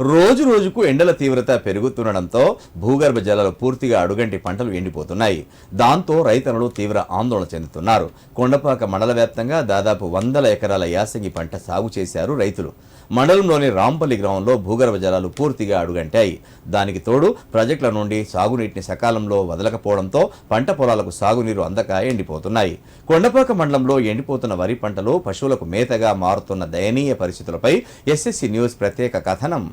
రోజు రోజుకు ఎండల తీవ్రత పెరుగుతుండడంతో భూగర్భ జలాలు పూర్తిగా అడుగంటి పంటలు ఎండిపోతున్నాయి. దాంతో రైతన్నలు తీవ్ర ఆందోళన చెందుతున్నారు. కొండపాక మండల వ్యాప్తంగా దాదాపు వందల ఎకరాల యాసంగి పంట సాగు చేశారు రైతులు. మండలంలోని రాంపల్లి గ్రామంలో భూగర్భ జలాలు పూర్తిగా అడుగంటాయి. దానికి తోడు ప్రాజెక్టుల నుండి సాగునీటిని సకాలంలో వదలకపోవడంతో పంట పొలాలకు సాగునీరు అందక ఎండిపోతున్నాయి. కొండపాక మండలంలో ఎండిపోతున్న వరి పంటలు పశువులకు మేతగా మారుతున్న దయనీయ పరిస్థితులపై ఎస్ఎస్సి న్యూస్ ప్రత్యేక కథనం.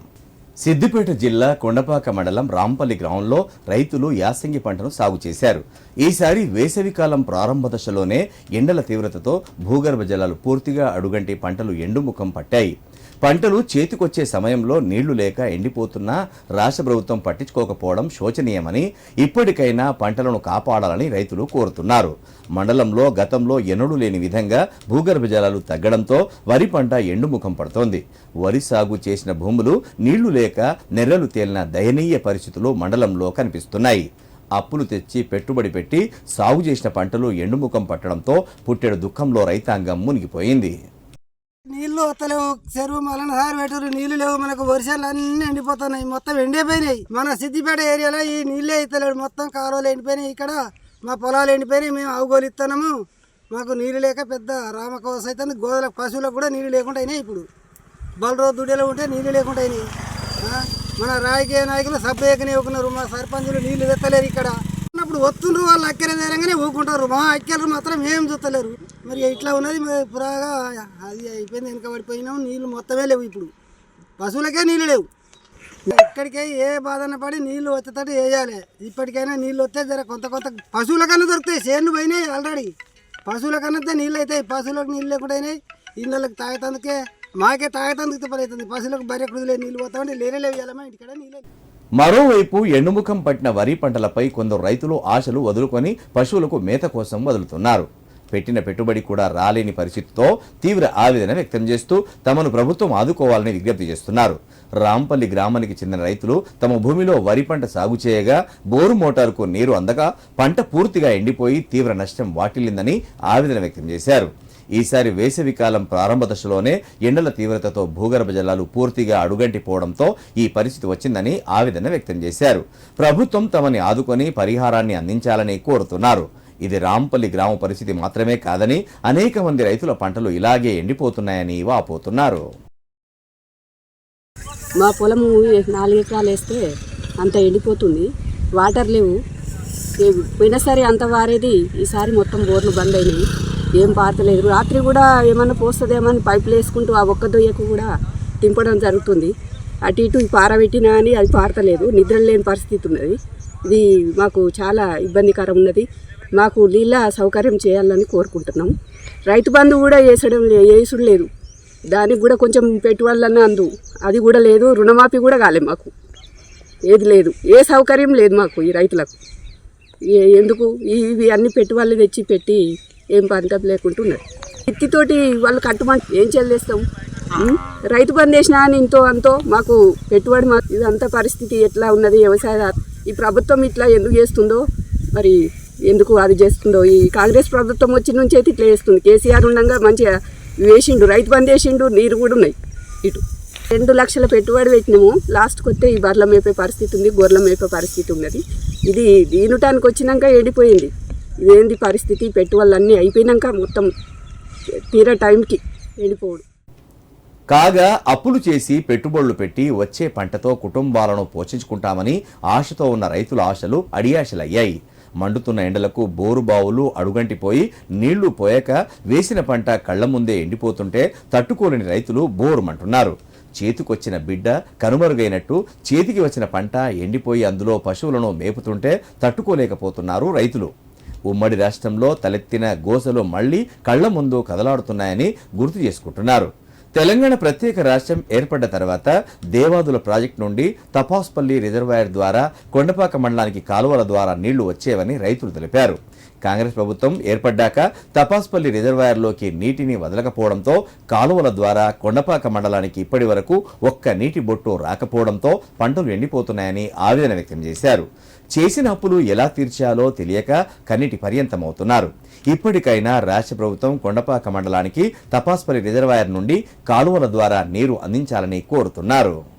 సిద్దిపేట జిల్లా కొండపాక మండలం రాంపల్లి గ్రామంలో రైతులు యాసంగి పంటను సాగు చేశారు. ఈసారి వేసవికాలం ప్రారంభ దశలోనే ఎండల తీవ్రతతో భూగర్భ జలాలు పూర్తిగా అడుగంటి పంటలు ఎండుముఖం పట్టాయి. పంటలు చేతికొచ్చే సమయంలో నీళ్ళు లేక ఎండిపోతున్నా రాష్ట్ర ప్రభుత్వం పట్టించుకోకపోవడం శోచనీయమని ఇప్పటికైనా పంటలను కాపాడాలని రైతులు కోరుతున్నారు. మండలంలో గతంలో ఎన్నడూ లేని విధంగా భూగర్భ జలాలు తగ్గడంతో వరి పంట ఎండుముఖం పడుతోంది. వరి సాగు చేసిన భూములు నీళ్ళు లేక నెర్రలు తేలిన దయనీయ పరిస్థితులు మండలంలో కనిపిస్తున్నాయి. అప్పులు తెచ్చి పెట్టుబడి పెట్టి సాగు చేసిన పంటలు ఎండుముఖం పట్టడంతో పుట్టెడు దుఃఖంలో రైతాంగం మునిగిపోయింది. నీళ్ళు వస్తలేవు చెరువు మలన సారి పెట్టారు నీళ్ళు లేవు. మనకు వర్షాలు అన్ని ఎండిపోతున్నాయి. మొత్తం ఎండిపోయినాయి. మన సిద్దిపేట ఏరియాలో ఈ నీళ్ళే ఇస్తలేడు మొత్తం కాలువలు ఎండిపోయినాయి. ఇక్కడ మా పొలాలు ఎండిపోయినాయి. మేము అవగోలు ఇస్తున్నాము మాకు నీళ్ళు లేక పెద్ద రామకోస అయితే గోదలకు పశువులకు కూడా నీళ్ళు లేకుండా అయినాయి ఇప్పుడు. బలరో దుడిలో ఉంటే నీళ్ళు లేకుండా అయినాయి. మన రాజకీయ నాయకులు సభ ఎక్కనివ్వకున్నారు మా సర్పంచులు నీళ్ళు తెత్తలేరు ఇక్కడ. అప్పుడు వస్తుండ్రు వాళ్ళు అక్కరే తీరంగానే ఊకుంటారు. మా అక్కలు మాత్రం ఏం చూస్తలేరు మరి ఇట్లా ఉన్నది మరి పురాగా అది అయిపోయింది వెనక పడిపోయినాం నీళ్ళు మొత్తమే లేవు ఇప్పుడు. పశువులకే నీళ్ళు లేవు. ఎక్కడికే ఏ బాధన పడి నీళ్ళు వచ్చేటట్టు వేయాలి ఇప్పటికైనా నీళ్ళు వస్తే జర కొంత కొంత పశువులకన్నా దొరుకుతాయి. చేను పోయినాయి ఆల్రెడీ. పశువులకన్నా నీళ్ళు అవుతాయి పశువులకు నీళ్ళు లేకుండా అయినాయి. ఇళ్ళకి తాగేటందుకే మాకే తాగేతందుకు తిప్పలవుతుంది పశువులకు బర్రె కుదిలే నీళ్ళు పోతామంటే లేనే లేవు ఇవ్వాలమ్మా ఇంటికాడ నీళ్ళు మరోవైపు ఎండుముఖం పట్టిన వరి పంటలపై కొందరు రైతులు ఆశలు వదులుకొని పశువులకు మేత కోసం వదులుతున్నారు. పెట్టిన పెట్టుబడి కూడా రాలేని పరిస్థితితో తీవ్ర ఆవేదన వ్యక్తం చేస్తూ తమను ప్రభుత్వం ఆదుకోవాలని విజ్ఞప్తి చేస్తున్నారు. రాంపల్లి గ్రామానికి చెందిన రైతులు తమ భూమిలో వరి పంట సాగు చేయగా బోరు మోటారుకు నీరు అందక పంట పూర్తిగా ఎండిపోయి తీవ్ర నష్టం వాటిల్లిందని ఆవేదన వ్యక్తం చేశారు. ఈసారి వేసవికాలం ప్రారంభ దశలోనే ఎండల తీవ్రతతో భూగర్భ జలాలు పూర్తిగా అడుగంటిపోవడంతో ఈ పరిస్థితి వచ్చిందని ఆవేదన వ్యక్తం చేశారు. ప్రభుత్వం తమని ఆదుకొని పరిహారాన్ని అందించాలని కోరుతున్నారు. ఇది రాంపల్లి గ్రామ పరిస్థితి మాత్రమే కాదని అనేక మంది రైతుల పంటలు ఇలాగే ఎండిపోతున్నాయని వాపోతున్నారు. మా పొలము నాలుగు ఎకరాలు వేస్తే అంత ఎండిపోతుంది. వాటర్ లేవు. పోయినసారి అంత వారేది ఈసారి మొత్తం బోర్లు బంద్ అయినాయి. ఏం పారతలేదు రాత్రి కూడా ఏమన్నా పోస్తుందేమని పైపులు వేసుకుంటూ ఆ ఒక్క దొయ్యకు కూడా తింపడం జరుగుతుంది. అటు ఇటు పారబెట్టినా అని అది పారతలేదు నిద్ర లేని పరిస్థితి ఉన్నది. ఇది మాకు చాలా ఇబ్బందికరం ఉన్నది. మాకు నీళ్ళ సౌకర్యం చేయాలని కోరుకుంటున్నాం. రైతు బంధు కూడా వేసడం లే వేసుడు లేదు. దానికి కూడా కొంచెం పెట్టుబడులన్న అందు. అది కూడా లేదు. రుణమాఫీ కూడా కాలే మాకు. ఏది లేదు. ఏ సౌకర్యం లేదు మాకు ఈ రైతులకు. ఎందుకు? ఇవి అన్ని పెట్టుబడులు తెచ్చి పెట్టి ఏం పంట లేకుంటున్నారు ఎత్తితోటి వాళ్ళు కట్టుమని ఏం చెల్లిస్తాం రైతు బంద్ చేసినా అని ఇంతో అంతో మాకు పెట్టుబడి మా ఇదంతా పరిస్థితి ఎట్లా ఉన్నది? వ్యవసాయ ఈ ప్రభుత్వం ఇట్లా ఎందుకు చేస్తుందో? మరి ఎందుకు అది చేస్తుందో? ఈ కాంగ్రెస్ ప్రభుత్వం వచ్చిన నుంచి అయితే ఇట్లా చేస్తుంది. కేసీఆర్ ఉండగా మంచిగా వేసిండు రైతు బంద్ వేసిండు నీరు కూడా ఉన్నాయి. ఇటు రెండు లక్షల పెట్టుబడి పెట్టినాము. లాస్ట్కి వస్తే ఈ బర్రెల మేపే పరిస్థితి ఉంది గొర్రెల మేపే పరిస్థితి ఉన్నది. ఇది దీనుటానికి వచ్చినాక ఎండిపోయింది. ఏంటి పరిస్థితి? పెట్టుబడులన్నీ అయిపోయినాక మొత్తం తీరే టైంకి వెళ్ళిపోడు కాగా అప్పులు చేసి పెట్టుబడులు పెట్టి వచ్చే పంటతో కుటుంబాలను పోషించుకుంటామని ఆశతో ఉన్న రైతుల ఆశలు అడియాశలయ్యాయి. మండుతున్న ఎండలకు బోరు బావులు అడుగంటిపోయి నీళ్ళు పోయాక వేసిన పంట కళ్ళ ముందే ఎండిపోతుంటే తట్టుకోలేని రైతులు బోరుమంటున్నారు. చేతికొచ్చిన బిడ్డ కనుమరుగైనట్టు చేతికి వచ్చిన పంట ఎండిపోయి అందులో పశువులను మేపుతుంటే తట్టుకోలేకపోతున్నారు రైతులు. ఉమ్మడి రాష్ట్రంలో తలెత్తిన గోసలు మళ్ళీ కళ్ళ ముందు కదలాడుతున్నాయని గుర్తు చేసుకుంటున్నారు. తెలంగాణ ప్రత్యేక రాష్ట్రం ఏర్పడ్డ తర్వాత దేవాదుల ప్రాజెక్టు నుండి తపాస్పల్లి రిజర్వాయర్ ద్వారా కొండపాక మండలానికి కాలువల ద్వారా నీళ్ళు వచ్చేవని రైతులు తెలిపారు. కాంగ్రెస్ ప్రభుత్వం ఏర్పడ్డాక తపాస్పల్లి రిజర్వాయర్లోకి నీటిని వదలకపోవడంతో కాలువల ద్వారా కొండపాక మండలానికి ఇప్పటి వరకు ఒక్క నీటి బొట్టు రాకపోవడంతో పంటలు ఎండిపోతున్నాయని ఆవేదన వ్యక్తం చేశారు. చేసిన అప్పులు ఎలా తీర్చాలో తెలియక కన్నీటి పర్యంతమవుతున్నారు. ఇప్పటికైనా రాష్ట్ర ప్రభుత్వం కొండపాక మండలానికి తపాస్పల్లి రిజర్వాయర్ నుండి కాలువల ద్వారా నీరు అందించాలని కోరుతున్నారు.